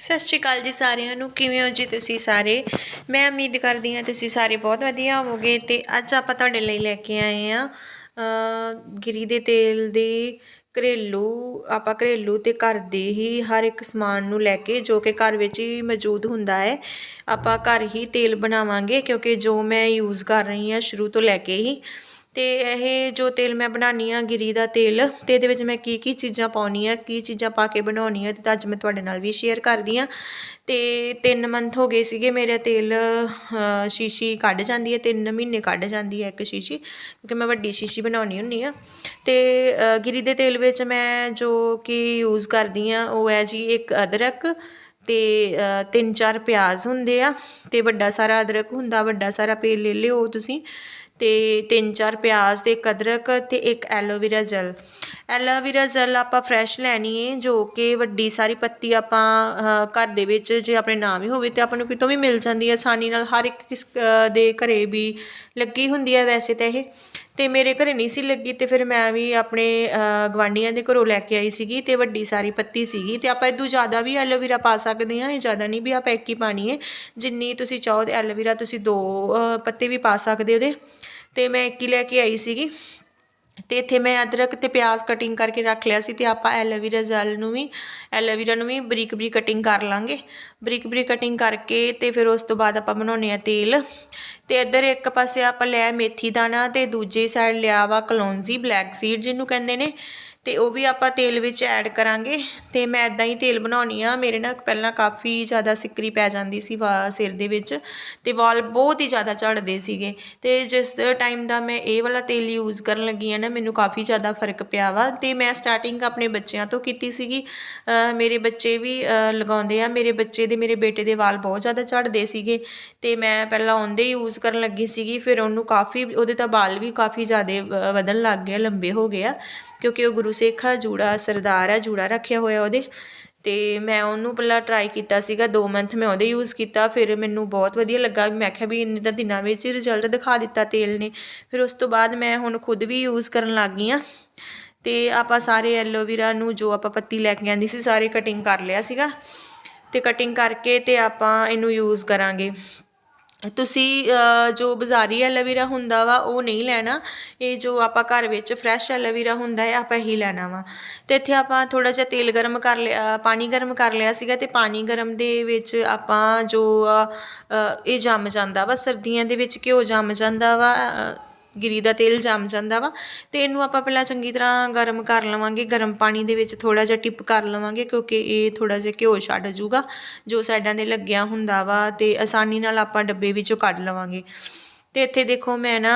ਸਤਿ ਸ਼੍ਰੀ ਅਕਾਲ ਜੀ ਸਾਰਿਆਂ ਨੂੰ। ਕਿਵੇਂ ਹੋ ਜੀ ਤੁਸੀਂ ਸਾਰੇ? ਮੈਂ ਉਮੀਦ ਕਰਦੀ ਹਾਂ ਤੁਸੀਂ ਸਾਰੇ ਬਹੁਤ ਵਧੀਆ ਹੋਵੋਗੇ ਤੇ ਅੱਜ ਆਪਾਂ ਤੁਹਾਡੇ ਲਈ ਲੈ ਕੇ ਆਏ ਆ ਗਿਰੀ ਦੇ ਤੇਲ ਦੇ ਘਰੇਲੂ, ਆਪਾਂ ਘਰੇਲੂ ਤੇ ਘਰ ਦੇ ਹੀ ਹਰ ਇੱਕ ਸਮਾਨ ਨੂੰ ਲੈ ਕੇ ਜੋ ਕਿ ਘਰ ਵਿੱਚ ਹੀ ਮੌਜੂਦ ਹੁੰਦਾ ਹੈ, ਆਪਾਂ ਘਰ ਹੀ ਤੇਲ ਬਣਾਵਾਂਗੇ ਕਿਉਂਕਿ ਜੋ ਮੈਂ ਯੂਜ਼ ਕਰ ਰਹੀ ਹਾਂ ਸ਼ੁਰੂ ਤੋਂ ਲੈ ਕੇ ਹੀ। ਅਤੇ ਇਹ ਜੋ ਤੇਲ ਮੈਂ ਬਣਾਉਂਦੀ ਹਾਂ ਗਿਰੀ ਦਾ ਤੇਲ ਅਤੇ ਇਹਦੇ ਵਿੱਚ ਮੈਂ ਕੀ ਕੀ ਚੀਜ਼ਾਂ ਪਾਉਣੀ ਆ ਕੀ ਚੀਜ਼ਾਂ ਪਾ ਕੇ ਬਣਾਉਣੀ ਆ ਅਤੇ ਅੱਜ ਮੈਂ ਤੁਹਾਡੇ ਨਾਲ ਵੀ ਸ਼ੇਅਰ ਕਰਦੀ ਹਾਂ। ਤੇ 3 ਮੰਥ ਹੋ ਗਏ ਸੀਗੇ ਮੇਰੇ ਤੇਲ ਸ਼ੀਸ਼ੀ ਕੱਢ ਜਾਂਦੀ ਹੈ 3 ਮਹੀਨੇ ਕੱਢ ਜਾਂਦੀ ਹੈ ਇੱਕ ਸ਼ੀਸ਼ੀ, ਕਿਉਂਕਿ ਮੈਂ ਵੱਡੀ ਸ਼ੀਸ਼ੀ ਬਣਾਉਣੀ ਹੁੰਨੀ ਆ ਤੇ ਗਿਰੀ ਦੇ ਤੇਲ ਵਿੱਚ ਮੈਂ ਜੋ ਕਿ ਯੂਜ਼ ਕਰਦੀ ਆ ਉਹ ਹੈ ਜੀ ਇੱਕ ਅਦਰਕ ਤੇ ਤਿੰਨ ਚਾਰ ਪਿਆਜ਼ ਹੁੰਦੇ ਆ, ਤੇ ਵੱਡਾ ਸਾਰਾ ਅਦਰਕ ਹੁੰਦਾ, ਵੱਡਾ ਸਾਰਾ ਪੇਲ ਲੈ ਲਿਓ ਤੁਸੀਂ ਅਤੇ ਤਿੰਨ ਚਾਰ ਪਿਆਜ਼ ਅਤੇ ਇੱਕ ਅਦਰਕ ਤੇ ਇੱਕ aloe vera gel aloe vera gel ਆਪਾਂ ਫਰੈਸ਼ ਲੈਣੀ ਹੈ ਜੋ ਕਿ ਵੱਡੀ ਸਾਰੀ ਪੱਤੀ ਆਪਾਂ ਘਰ ਦੇ ਵਿੱਚ ਜੇ ਆਪਣੇ ਨਾ ਵੀ ਹੋਵੇ ਤਾਂ ਆਪਾਂ ਨੂੰ ਕਿਤੋਂ ਵੀ ਮਿਲ ਜਾਂਦੀ ਹੈ, ਆਸਾਨੀ ਨਾਲ ਹਰ ਇੱਕ ਕਿਸ ਦੇ ਘਰ ਵੀ ਲੱਗੀ ਹੁੰਦੀ ਹੈ ਵੈਸੇ ਤਾਂ ਇਹ। ਅਤੇ ਮੇਰੇ ਘਰ ਨਹੀਂ ਸੀ ਲੱਗੀ ਅਤੇ ਫਿਰ ਮੈਂ ਵੀ ਆਪਣੇ ਗੁਆਂਢੀਆਂ ਦੇ ਘਰੋਂ ਲੈ ਕੇ ਆਈ ਸੀਗੀ ਅਤੇ ਵੱਡੀ ਸਾਰੀ ਪੱਤੀ ਸੀਗੀ ਅਤੇ ਆਪਾਂ ਇਦੋਂ ਜ਼ਿਆਦਾ ਵੀ ਐਲੋਵੀਰਾ ਪਾ ਸਕਦੇ ਹਾਂ, ਇਹ ਜ਼ਿਆਦਾ ਨਹੀਂ ਵੀ ਆਪਾਂ ਇੱਕ ਹੀ ਪਾਣੀ ਹੈ। ਜਿੰਨੀ ਤੁਸੀਂ ਚਾਹੋ ਤੇ ਐਲੋਵੇਰਾ ਤੁਸੀਂ ਦੋ ਪੱਤੇ ਵੀ ਪਾ ਸਕਦੇ ਉਹਦੇ। ਅਤੇ ਮੈਂ ਇੱਕ ਹੀ ਲੈ ਕੇ ਆਈ ਸੀਗੀ। ਤੇ ਇੱਥੇ ਮੈਂ ਅਦਰਕ ਤੇ ਪਿਆਜ਼ ਕਟਿੰਗ ਕਰਕੇ ਰੱਖ ਲਿਆ ਸੀ ਤੇ ਆਪਾਂ ਐਲੋਵੀਰਾ ਜੈਲ ਨੂੰ ਵੀ ਐਲੋਵੀਰਾ ਨੂੰ ਵੀ ਬਰੀਕ ਬਰੀਕ ਕਟਿੰਗ ਕਰ ਲਾਂਗੇ। ਬਰੀਕ ਬਰੀਕ ਕਟਿੰਗ ਕਰਕੇ ਤੇ ਫਿਰ ਉਸ ਤੋਂ ਬਾਅਦ ਆਪਾਂ ਬਣਾਉਣੇ ਆ ਤੇਲ। ਤੇ ਇੱਧਰ ਇੱਕ ਪਾਸੇ ਆਪਾਂ ਲਿਆ ਮੇਥੀ ਦਾਣਾ ਤੇ ਦੂਜੀ ਸਾਈਡ ਲਿਆ ਵਾ ਕਲੌਂਜੀ ਬਲੈਕ ਸੀਡ ਜਿਹਨੂੰ ਕਹਿੰਦੇ ਨੇ। ਤੇ ਉਹ ਵੀ ਆਪਾਂ ਤੇਲ ਵਿੱਚ ਐਡ ਕਰਾਂਗੇ। ਤੇ ਮੈਂ ਇਦਾਂ ਹੀ ਤੇਲ ਬਣਾਉਣੀ ਆ। ਮੇਰੇ ਨਾਲ ਪਹਿਲਾਂ ਕਾਫੀ ਜ਼ਿਆਦਾ ਸਿੱਕਰੀ ਪੈ ਜਾਂਦੀ ਸੀ ਵਾ ਸਿਰ ਦੇ ਵਿੱਚ ਤੇ ਵਾਲ ਬਹੁਤ ਹੀ ਜ਼ਿਆਦਾ ਝੜਦੇ ਸੀਗੇ। ਤੇ ਜਿਸ ਟਾਈਮ ਦਾ ਮੈਂ ਇਹ ਵਾਲਾ ਤੇਲ ਯੂਜ਼ ਕਰਨ ਲੱਗੀ ਆ ਨਾ, ਮੈਨੂੰ ਕਾਫੀ ਜ਼ਿਆਦਾ ਫ਼ਰਕ ਪਿਆ ਵਾ। ਤੇ ਮੈਂ ਸਟਾਰਟਿੰਗ ਆਪਣੇ ਬੱਚਿਆਂ ਤੋਂ ਕੀਤੀ ਸੀਗੀ। ਮੇਰੇ ਬੱਚੇ ਵੀ ਲਗਾਉਂਦੇ ਆ। ਮੇਰੇ ਬੱਚੇ ਦੇ ਮੇਰੇ ਬੇਟੇ ਦੇ ਵਾਲ ਬਹੁਤ ਜ਼ਿਆਦਾ ਝੜਦੇ ਸੀਗੇ। ਤੇ ਮੈਂ ਪਹਿਲਾਂ ਉਹਦੇ ਯੂਜ਼ ਕਰਨ ਲੱਗੀ ਸੀਗੀ। ਫਿਰ ਉਹਨੂੰ ਕਾਫੀ, ਉਹਦੇ ਤਾਂ ਵਾਲ ਵੀ ਕਾਫੀ ਜ਼ਿਆਦਾ ਵ- ਵਧਣ ਲੱਗ ਗਏ, ਲੰਬੇ ਹੋ ਗਏ ਆ। ਕਿਉਂਕਿ ਉਹ ਗੁਰੂ ਸਿੱਖ ਆ ਜੂੜਾ, ਸਰਦਾਰ ਆ, ਜੂੜਾ ਰੱਖਿਆ ਹੋਇਆ ਉਹਦੇ। ਅਤੇ ਮੈਂ ਉਹਨੂੰ ਪਹਿਲਾਂ ਟਰਾਈ ਕੀਤਾ ਸੀਗਾ, ਦੋ ਮੰਥ ਮੈਂ ਉਹਦੇ ਯੂਜ਼ ਕੀਤਾ, ਫਿਰ ਮੈਨੂੰ ਬਹੁਤ ਵਧੀਆ ਲੱਗਾ। ਮੈਂ ਕਿਹਾ ਵੀ ਇੰਨੇ ਤਾਂ ਦਿਨਾਂ ਵਿੱਚ ਹੀ ਰਿਜ਼ਲਟ ਦਿਖਾ ਦਿੱਤਾ ਤੇਲ ਨੇ। ਫਿਰ ਉਸ ਤੋਂ ਬਾਅਦ ਮੈਂ ਹੁਣ ਖੁਦ ਵੀ ਯੂਜ਼ ਕਰਨ ਲੱਗ ਗਈ ਹਾਂ ਤੇ ਆਪਾਂ ਸਾਰੇ ਐਲੋਵੇਰਾ ਨੂੰ ਜੋ ਆਪਾਂ ਪੱਤੀ ਲੈ ਕੇ ਆਂਦੀ ਸੀ, ਸਾਰੇ ਕਟਿੰਗ ਕਰ ਲਿਆ ਸੀਗਾ। ਤੇ ਕਟਿੰਗ ਕਰਕੇ ਤੇ ਆਪਾਂ ਇਹਨੂੰ ਯੂਜ਼ ਕਰਾਂਗੇ। ਤੁਸੀਂ ਜੋ ਬਾਜ਼ਾਰੀ ਐਲੋਵੀਰਾ ਹੁੰਦਾ ਵਾ ਉਹ ਨਹੀਂ ਲੈਣਾ। ਇਹ ਜੋ ਆਪਾਂ ਘਰ ਵਿੱਚ ਫਰੈਸ਼ ਐਲੋਵੀਰਾ ਹੁੰਦਾ ਹੈ ਆਪਾਂ ਹੀ ਲੈਣਾ ਵਾ। ਅਤੇ ਇੱਥੇ ਆਪਾਂ ਥੋੜ੍ਹਾ ਜਿਹਾ ਤੇਲ ਗਰਮ ਕਰ ਲਿਆ ਪਾਣੀ ਗਰਮ ਕਰ ਲਿਆ ਸੀਗਾ ਅਤੇ ਪਾਣੀ ਗਰਮ ਦੇ ਵਿੱਚ ਆਪਾਂ ਜੋ ਅ, ਇਹ ਜੰਮ ਜਾਂਦਾ ਵਾ। ਸਰਦੀਆਂ ਦੇ ਵਿੱਚ ਘਿਓ ਜੰਮ ਜਾਂਦਾ ਵਾ ਗਿਰੀ ਦਾ ਤੇਲ ਜੰਮ ਜਾਂਦਾ ਵਾ ਤੇ ਇਹਨੂੰ ਆਪਾਂ ਪਹਿਲਾਂ ਚੰਗੀ ਤਰ੍ਹਾਂ ਗਰਮ ਕਰ ਲਵਾਂਗੇ, ਗਰਮ ਪਾਣੀ ਦੇ ਵਿੱਚ ਥੋੜਾ ਜਿਹਾ ਟਿਪ ਕਰ ਲਵਾਂਗੇ ਕਿਉਂਕਿ ਇਹ ਥੋੜਾ ਜਿਹਾ ਘਿਓ ਛੱਡ ਜੂਗਾ ਜੋ ਸਾਈਡਾਂ ਦੇ ਲੱਗਿਆ ਹੁੰਦਾ ਵਾ ਤੇ ਆਸਾਨੀ ਨਾਲ ਆਪਾਂ ਡੱਬੇ ਵਿੱਚੋਂ ਕੱਢ ਲਵਾਂਗੇ। ਤੇ ਇੱਥੇ ਦੇਖੋ ਮੈਂ ਨਾ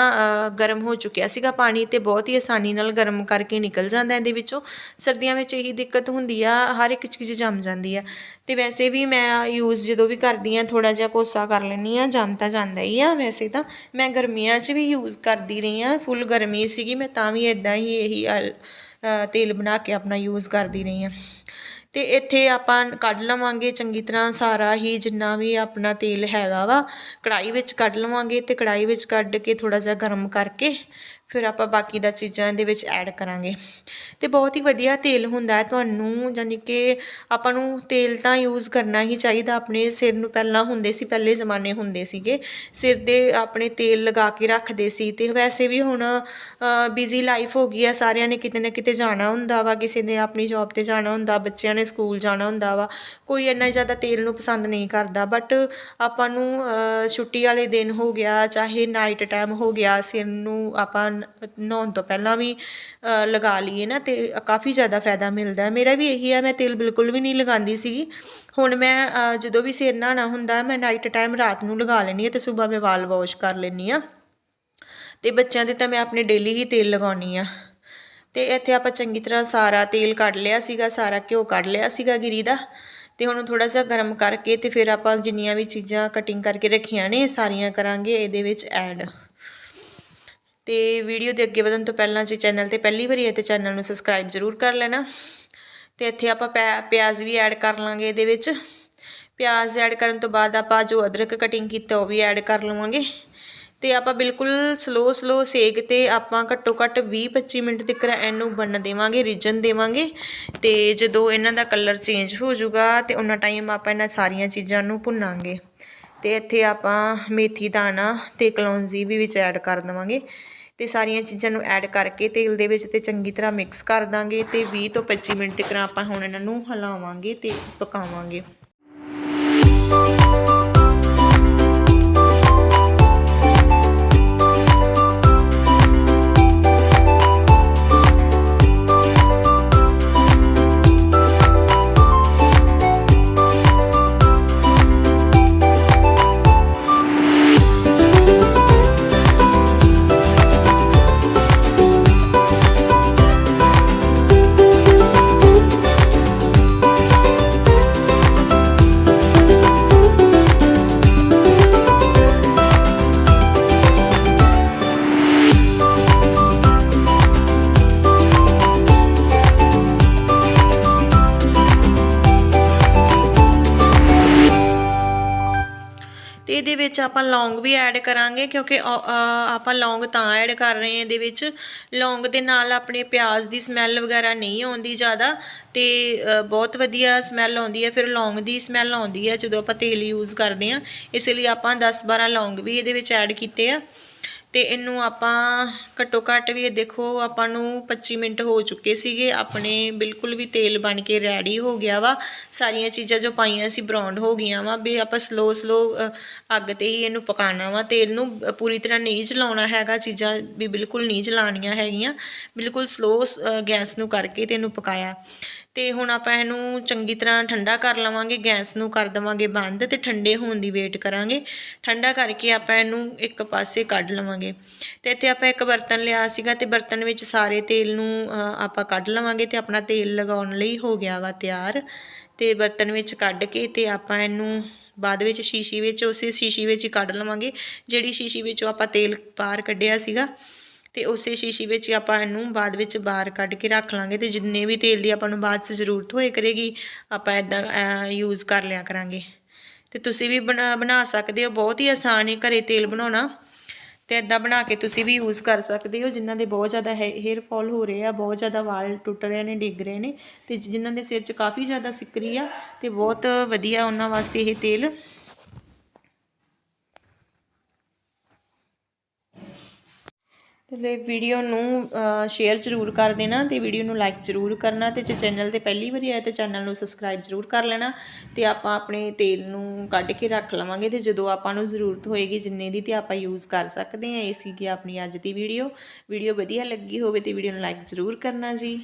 ਗਰਮ ਹੋ ਚੁੱਕਿਆ ਸੀਗਾ ਪਾਣੀ ਤੇ ਬਹੁਤ ਹੀ ਆਸਾਨੀ ਨਾਲ ਗਰਮ ਕਰਕੇ ਨਿਕਲ ਜਾਂਦਾ ਇਹਦੇ ਵਿੱਚੋਂ। ਸਰਦੀਆਂ ਵਿੱਚ ਇਹੀ ਦਿੱਕਤ ਹੁੰਦੀ ਆ, ਹਰ ਇੱਕ ਚੀਜ਼ ਜੰਮ ਜਾਂਦੀ ਆ। ਤੇ ਵੈਸੇ ਵੀ ਮੈਂ ਯੂਜ਼ ਜਦੋਂ ਵੀ ਕਰਦੀ ਆ ਥੋੜਾ ਜਿਹਾ ਕੋਸਾ ਕਰ ਲੈਂਦੀ ਆ, ਜੰਮ ਤਾਂ ਜਾਂਦਾ ਹੀ ਆ ਵੈਸੇ ਤਾਂ। ਮੈਂ ਗਰਮੀਆਂ 'ਚ ਵੀ ਯੂਜ਼ ਕਰਦੀ ਰਹੀ ਆ ਫੁੱਲ ਗਰਮੀ ਸੀਗੀ, ਮੈਂ ਤਾਂ ਵੀ ਇਦਾਂ ਹੀ ਇਹੀ ਤੇਲ ਬਣਾ ਕੇ ਆਪਣਾ ਯੂਜ਼ ਕਰਦੀ ਰਹੀ ਆ। ਅਤੇ ਇੱਥੇ ਆਪਾਂ ਕੱਢ ਲਵਾਂਗੇ ਚੰਗੀ ਤਰ੍ਹਾਂ ਸਾਰਾ ਹੀ ਜਿੰਨਾ ਵੀ ਆਪਣਾ ਤੇਲ ਹੈਗਾ ਵਾ। ਕੜਾਈ ਵਿੱਚ ਕੱਢ ਲਵਾਂਗੇ ਅਤੇ ਕੜਾਈ ਵਿੱਚ ਕੱਢ ਕੇ ਥੋੜ੍ਹਾ ਜਿਹਾ ਗਰਮ ਕਰਕੇ ਫਿਰ ਆਪਾਂ ਬਾਕੀ ਦਾ ਚੀਜ਼ਾਂ ਇਹਦੇ ਵਿੱਚ ਐਡ ਕਰਾਂਗੇ। ਤੇ ਬਹੁਤ ਹੀ ਵਧੀਆ ਤੇਲ ਹੁੰਦਾ ਹੈ ਤੁਹਾਨੂੰ ਯਾਨੀ ਕਿ ਆਪਾਂ ਨੂੰ ਤੇਲ ਤਾਂ ਯੂਜ਼ ਕਰਨਾ ਹੀ ਚਾਹੀਦਾ, ਆਪਣੇ ਸਿਰ ਨੂੰ ਪਹਿਲਾਂ ਹੁੰਦੇ ਸੀ, ਪਹਿਲੇ ਜ਼ਮਾਨੇ ਹੁੰਦੇ ਸੀਗੇ। ਸਿਰ ਦੇ ਆਪਣੇ ਤੇਲ ਲਗਾ ਕੇ ਰੱਖਦੇ ਸੀ ਤੇ ਵੈਸੇ ਵੀ ਹੁਣ ਬਿਜ਼ੀ ਲਾਈਫ ਹੋ ਗਈ ਆ, ਸਾਰਿਆਂ ਨੇ ਕਿਤੇ ਨਾ ਕਿਤੇ ਜਾਣਾ ਹੁੰਦਾ ਵਾ, ਕਿਸੇ ਨੇ ਆਪਣੀ ਜੌਬ ਤੇ ਜਾਣਾ ਹੁੰਦਾ, ਬੱਚਿਆਂ ਨੇ ਸਕੂਲ ਜਾਣਾ ਹੁੰਦਾ ਵਾ। ਕੋਈ ਇੰਨਾ ਜ਼ਿਆਦਾ ਤੇਲ ਨੂੰ ਪਸੰਦ ਨਹੀਂ ਕਰਦਾ ਬਟ ਆਪਾਂ ਨੂੰ ਛੁੱਟੀ ਵਾਲੇ ਦਿਨ ਹੋ ਗਿਆ, ਚਾਹੇ ਨਾਈਟ ਟਾਈਮ ਹੋ ਗਿਆ, ਸਿਰ ਨੂੰ ਆਪਾਂ ਨਹਾਉਣ ਤੋਂ ਪਹਿਲਾਂ ਵੀ ਲਗਾ ਲਈਏ ਨਾ ਤੇ ਕਾਫੀ ਜ਼ਿਆਦਾ ਫਾਇਦਾ ਮਿਲਦਾ ਮੇਰਾ ਵੀ ਇਹੀ ਹੈ, ਮੈਂ ਤੇਲ ਬਿਲਕੁਲ ਵੀ ਨਹੀਂ ਲਗਾਉਂਦੀ ਸੀਗੀ। ਹੁਣ ਮੈਂ ਜਦੋਂ ਵੀ ਸਿਰ ਨਹਾਉਣਾ ਹੁੰਦਾ, ਮੈਂ ਨਾਈਟ ਟਾਈਮ ਰਾਤ ਨੂੰ ਲਗਾ ਲੈਂਦੀ ਹਾਂ ਤੇ ਸਵੇਰ ਮੈਂ ਵਾਲ ਵਾਸ਼ ਕਰ ਲੈਂਦੀ ਆ ਤੇ ਬੱਚਿਆਂ ਦੇ ਤਾਂ ਮੈਂ ਆਪਣੇ ਡੇਲੀ ਹੀ ਤੇਲ ਲਗਾਉਣੀ ਆ ਤੇ ਇੱਥੇ ਆਪਾਂ ਚੰਗੀ ਤਰ੍ਹਾਂ ਸਾਰਾ ਤੇਲ ਕੱਢ ਲਿਆ ਸੀਗਾ, ਸਾਰਾ ਘਿਓ ਕੱਢ ਲਿਆ ਸੀਗਾ ਗਿਰੀ ਦਾ। ਤੇ ਹੁਣ ਥੋੜਾ ਜਿਹਾ ਗਰਮ ਕਰਕੇ ਤੇ ਫਿਰ ਆਪਾਂ ਜਿੰਨੀਆਂ ਵੀ ਚੀਜ਼ਾਂ ਕਟਿੰਗ ਕਰਕੇ ਰੱਖੀਆਂ ਨੇ ਸਾਰੀਆਂ ਕਰਾਂਗੇ, ਇਹਦੇ ਵਿੱਚ ਐਡ ਤੇ ਵੀਡੀਓ ਦੇ ਅੱਗੇ ਵਧਣ ਤੋਂ ਪਹਿਲਾਂ ਜੇ ਚੈਨਲ ਤੇ ਪਹਿਲੀ ਵਾਰੀ ਹੈ ਤੇ ਚੈਨਲ ਨੂੰ ਸਬਸਕ੍ਰਾਈਬ ਜ਼ਰੂਰ ਕਰ ਲੈਣਾ। ਤੇ ਇੱਥੇ ਆਪਾਂ ਪਿਆ- ਪਿਆਜ਼ ਵੀ ਐਡ ਕਰ ਲਾਂਗੇ ਇਹਦੇ ਵਿੱਚ। ਪਿਆਜ਼ ਐਡ ਕਰਨ ਤੋਂ ਬਾਅਦ ਆਪਾਂ ਜੋ ਅਦਰਕ ਕਟਿੰਗ ਕੀਤਾ ਉਹ ਵੀ ਐਡ ਕਰ ਲਵਾਂਗੇ। ਤੇ ਆਪਾਂ ਬਿਲਕੁਲ ਸਲੋ ਸਲੋ ਸੇਕ ਤੇ ਆਪਾਂ ਘੱਟੋ ਘੱਟ 20-25 ਮਿੰਟ ਤੱਕ ਇਹਨੂੰ ਬਣਨ ਦੇਵਾਂਗੇ ਰਿਜਨ ਦੇਵਾਂਗੇ। ਤੇ ਜਦੋਂ ਇਹਨਾਂ ਦਾ ਕਲਰ ਚੇਂਜ ਹੋ ਜਾਊਗਾ ਤੇ ਉਹਨਾਂ ਟਾਈਮ ਆਪਾਂ ਇਹਨਾਂ ਸਾਰੀਆਂ ਚੀਜ਼ਾਂ ਨੂੰ ਭੁੰਨਾਂਗੇ। ਤੇ ਇੱਥੇ ਆਪਾਂ ਮੇਥੀ ਦਾਣਾ ਤੇ ਕਲੌਂਜੀ ਵੀ ਵਿੱਚ ਐਡ ਕਰ ਦੇਵਾਂਗੇ। ਤੇ ਸਾਰੀਆਂ ਚੀਜ਼ਾਂ ਨੂੰ ਐਡ ਕਰਕੇ ਤੇਲ ਦੇ ਵਿੱਚ ਤੇ ਚੰਗੀ ਤਰ੍ਹਾਂ ਮਿਕਸ ਕਰ ਦਾਂਗੇ ਤੇ 20 ਤੋਂ 25 ਮਿੰਟ ਤੱਕ ਆਪਾਂ ਹੁਣ ਇਹਨਾਂ ਨੂੰ ਹਿਲਾਵਾਂਗੇ ਤੇ ਪਕਾਵਾਂਗੇ। ਤੇ ਇਹਦੇ ਵਿੱਚ ਆਪਾਂ ਲੌਂਗ ਵੀ ਐਡ ਕਰਾਂਗੇ ਕਿਉਂਕਿ ਆਪਾਂ ਲੌਂਗ ਤਾਂ ਐਡ ਕਰ ਰਹੇ ਹਾਂ ਇਹਦੇ ਵਿੱਚ। ਲੌਂਗ ਦੇ ਨਾਲ ਆਪਣੇ ਪਿਆਜ਼ ਦੀ ਸਮੈਲ ਵਗੈਰਾ ਨਹੀਂ ਆਉਂਦੀ ਜ਼ਿਆਦਾ ਤੇ ਬਹੁਤ ਵਧੀਆ ਸਮੈਲ ਆਉਂਦੀ ਹੈ, ਫਿਰ ਲੌਂਗ ਦੀ ਸਮੈਲ ਆਉਂਦੀ ਹੈ ਜਦੋਂ ਆਪਾਂ ਤੇਲ ਯੂਜ਼ ਕਰਦੇ ਹਾਂ। ਇਸ ਲਈ ਆਪਾਂ 10-12 ਲੌਂਗ ਵੀ ਇਹਦੇ ਵਿੱਚ ਐਡ ਕੀਤੇ ਆ। ਤੇ ਇਹਨੂੰ ਆਪਾਂ ਘੱਟੋ ਘੱਟ ਵੀ ਇਹ ਦੇਖੋ ਆਪਾਂ ਨੂੰ 25 ਮਿੰਟ ਹੋ ਚੁੱਕੇ ਸੀਗੇ। ਆਪਣੇ ਬਿਲਕੁਲ ਵੀ ਤੇਲ ਬਣ ਕੇ ਰੈਡੀ ਹੋ ਗਿਆ ਵਾ। ਸਾਰੀਆਂ ਚੀਜ਼ਾਂ ਜੋ ਪਾਈਆਂ ਸੀ ਬਰਾਉਂਡ ਹੋ ਗਈਆਂ ਵਾ। ਵੀ ਆਪਾਂ ਸਲੋ ਸਲੋ ਅੱਗ ਤੇ ਹੀ ਇਹਨੂੰ ਪਕਾਉਣਾ ਵਾ। ਤੇਲ ਨੂੰ ਪੂਰੀ ਤਰ੍ਹਾਂ ਨਹੀਂ ਜਲਾਉਣਾ ਹੈਗਾ। ਚੀਜ਼ਾਂ ਵੀ ਬਿਲਕੁਲ ਨਹੀਂ ਜਲਾਉਣੀਆਂ ਹੈਗੀਆਂ। ਬਿਲਕੁਲ ਸਲੋ ਗੈਸ ਨੂੰ ਕਰਕੇ ਤੇ ਇਹਨੂੰ ਪਕਾਇਆ। ਤੇ ਹੁਣ ਆਪਾਂ ਇਹਨੂੰ ਚੰਗੀ ਤਰ੍ਹਾਂ ਠੰਡਾ ਕਰ ਲਵਾਂਗੇ, ਗੈਸ ਨੂੰ ਕਰ ਦੇਵਾਂਗੇ ਬੰਦ ਤੇ ਠੰਡੇ ਹੋਣ ਦੀ ਵੇਟ ਕਰਾਂਗੇ। ਠੰਡਾ ਕਰਕੇ ਆਪਾਂ ਇਹਨੂੰ ਇੱਕ ਪਾਸੇ ਕੱਢ ਲਵਾਂਗੇ। ਤੇ ਇੱਥੇ ਆਪਾਂ ਇੱਕ ਬਰਤਨ ਲਿਆ ਸੀਗਾ ਤੇ ਬਰਤਨ ਵਿੱਚ ਸਾਰੇ ਤੇਲ ਨੂੰ ਆਪਾਂ ਕੱਢ ਲਵਾਂਗੇ ਤੇ ਆਪਣਾ ਤੇਲ ਲਗਾਉਣ ਲਈ ਹੋ ਗਿਆ ਵਾ ਤਿਆਰ। ਤੇ ਬਰਤਨ ਵਿੱਚ ਕੱਢ ਕੇ ਤੇ ਆਪਾਂ ਇਹਨੂੰ ਬਾਅਦ ਵਿੱਚ ਸ਼ੀਸ਼ੀ ਵਿੱਚ, ਉਸੇ ਸ਼ੀਸ਼ੀ ਵਿੱਚ ਹੀ ਕੱਢ ਲਵਾਂਗੇ। ਜਿਹੜੀ ਸ਼ੀਸ਼ੀ ਵਿੱਚੋਂ ਆਪਾਂ ਤੇਲ ਬਾਹਰ ਕੱਢਿਆ ਸੀਗਾ ਤੇ ਉਸੇ ਸ਼ੀਸ਼ੀ ਵਿੱਚ ਹੀ ਆਪਾਂ ਇਹਨੂੰ ਬਾਅਦ ਵਿੱਚ ਬਾਹਰ ਕੱਢ ਕੇ ਰੱਖ ਲਾਂਗੇ ਤੇ ਜਿੰਨੇ ਵੀ ਤੇਲ ਦੀ ਆਪਾਂ ਨੂੰ ਬਾਅਦ 'ਚ ਜ਼ਰੂਰਤ ਹੋਏ ਕਰੇਗੀ, ਆਪਾਂ ਇਦਾਂ ਯੂਜ਼ ਕਰ ਲਿਆ ਕਰਾਂਗੇ। ਤੇ ਤੁਸੀਂ ਵੀ ਬਣਾ ਬਣਾ ਸਕਦੇ ਹੋ, ਬਹੁਤ ਹੀ ਆਸਾਨ ਹੈ ਘਰੇ ਤੇਲ ਬਣਾਉਣਾ। ਤੇ ਇਦਾਂ ਬਣਾ ਕੇ ਤੁਸੀਂ ਵੀ ਯੂਜ਼ ਕਰ ਸਕਦੇ ਹੋ, ਜਿਨ੍ਹਾਂ ਦੇ ਬਹੁਤ ਜ਼ਿਆਦਾ ਹੇਅਰ ਫਾਲ ਹੋ ਰਹੇ ਆ, ਬਹੁਤ ਜ਼ਿਆਦਾ ਵਾਲ ਟੁੱਟ ਰਹੇ ਨੇ, ਡਿੱਗ ਰਹੇ ਨੇ, ਤੇ ਜਿਨ੍ਹਾਂ ਦੇ ਸਿਰ 'ਚ ਕਾਫੀ ਜ਼ਿਆਦਾ ਸਿੱਕਰੀ ਆ, ਤੇ ਬਹੁਤ ਵਧੀਆ ਉਹਨਾਂ ਵਾਸਤੇ ਇਹ ਤੇਲ ਤੇ ਵੀਡੀਓ ਨੂੰ ਸ਼ੇਅਰ ਜ਼ਰੂਰ ਕਰ ਦੇਣਾ ਤੇ ਵੀਡੀਓ ਨੂੰ ਲਾਈਕ ਜ਼ਰੂਰ ਕਰਨਾ ਤੇ ਜੇ ਚੈਨਲ ਤੇ ਪਹਿਲੀ ਵਾਰੀ ਆਏ ਤੇ ਚੈਨਲ ਨੂੰ ਸਬਸਕ੍ਰਾਈਬ ਜ਼ਰੂਰ ਕਰ ਲੈਣਾ ਤੇ ਆਪਾਂ ਆਪਣੇ ਤੇਲ ਨੂੰ ਕੱਢ ਕੇ ਰੱਖ ਲਵਾਂਗੇ ਤੇ ਜਦੋਂ ਆਪਾਂ ਨੂੰ ਜ਼ਰੂਰਤ ਹੋਏਗੀ ਜਿੰਨੇ ਦੀ ਤੇ ਆਪਾਂ ਯੂਜ਼ ਕਰ ਸਕਦੇ ਹਾਂ, ਇਹ ਸੀਗੀ ਆਪਣੀ ਅੱਜ ਦੀ ਵੀਡੀਓ ਵੀਡੀਓ ਵਧੀਆ ਲੱਗੀ ਹੋਵੇ ਤੇ ਵੀਡੀਓ ਨੂੰ ਲਾਈਕ ਜ਼ਰੂਰ ਕਰਨਾ ਜੀ।